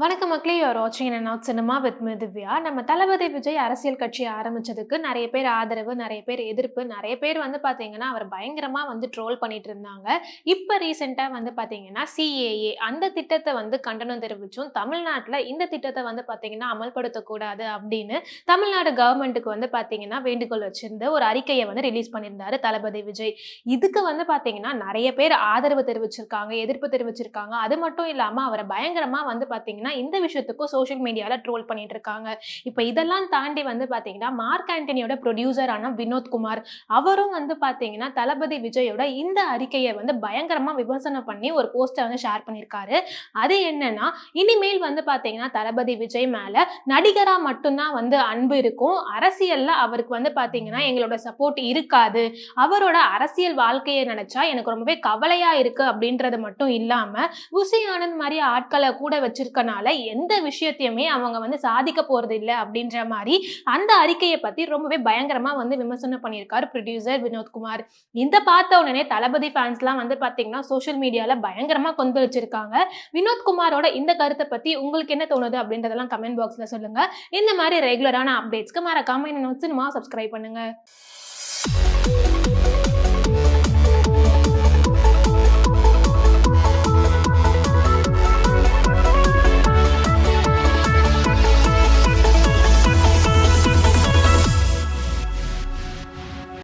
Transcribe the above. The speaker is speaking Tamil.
வணக்கம் மக்களே யூஆர் வாட்சிங் and not cinema with me Divya நம்ம தளபதி விஜய் அரசியல் கட்சி ஆரம்பிச்சதுக்கு நிறைய பேர் ஆதரவு நிறைய பேர் எதிர்ப்பு நிறைய பேர் வந்து பார்த்தீங்கன்னா அவர் பயங்கரமாக வந்து ட்ரோல் பண்ணிட்டு இருந்தாங்க. இப்போ ரீசெண்டாக வந்து பார்த்தீங்கன்னா சிஏஏ அந்த திட்டத்தை வந்து கண்டனம் தெரிவிச்சும் தமிழ்நாட்டில் இந்த திட்டத்தை வந்து பார்த்தீங்கன்னா அமல்படுத்தக்கூடாது அப்படின்னு தமிழ்நாடு கவர்மெண்ட்டுக்கு வந்து பார்த்தீங்கன்னா வேண்டுகோள் வச்சிருந்த ஒரு அறிக்கையை வந்து ரிலீஸ் பண்ணியிருந்தாரு தளபதி விஜய். இதுக்கு வந்து பார்த்தீங்கன்னா நிறைய பேர் ஆதரவு தெரிவிச்சிருக்காங்க எதிர்ப்பு தெரிவிச்சிருக்காங்க. அது மட்டும் இல்லாமல் அவரை பயங்கரமாக வந்து பார்த்தீங்கன்னா இந்த விஷயத்துக்கும் சோஷியல் மீடியாவில் ட்ரோல் பண்ணிட்டு இருக்காங்க இப்போ இதெல்லாம் தாண்டி வந்து பார்த்தீங்கன்னா மார்க் ஆண்டனியோட ப்ரொடியூசரான வினோத்குமார் அவரும் வந்து பார்த்தீங்கன்னா தளபதி விஜயோட இந்த அறிக்கையை வந்து பயங்கரமாக விமர்சனம் பண்ணி ஒரு போஸ்டை வந்து ஷேர் பண்ணியிருக்காரு அது என்னன்னா இனிமேல் வந்து பார்த்தீங்கன்னா தளபதி விஜய் மேலே நடிகராக மட்டும்தான் வந்து அன்பு இருக்கும். அரசியலில் அவருக்கு வந்து பார்த்தீங்கன்னா எங்களோட சப்போர்ட் இருக்காது. அவரோட அரசியல் வாழ்க்கையை நினச்சா எனக்கு ரொம்பவே கவலையாக இருக்கு அப்படின்றது மட்டும் இல்லாமல் உசி ஆனந்த் மாதிரி ஆட்களை கூட வச்சிருக்கனால எந்த விஷயத்தையுமே அவங்க வந்து சாதிக்க போறது இல்லை அப்படின்ற மாதிரி அந்த அறிக்கையை பத்தி ரொம்பவே பயங்கரமா வந்து விமர்சனம் பண்ணியிருக்காரு ப்ரொடியூசர் வினோத்குமார் இந்த பார்த்த உடனே தளபதி ஃபேன்ஸ்லாம் வந்து பாத்தீங்கன்னா சோஷியல் மீடியால பயங்கரமா கொந்தளிச்சிருக்காங்க வினோத்குமாரோட இந்த கருத்தை பத்தி உங்களுக்கு என்ன தோணுது அப்படின்றதெல்லாம் கமெண்ட் பாக்ஸ்ல சொல்லுங்க. இந்த மாதிரி ரெகுலரான அப்டேட்ஸ்க்கு மறக்காம என்ன சினிமா சப்ஸ்கிரைப் பண்ணுங்க.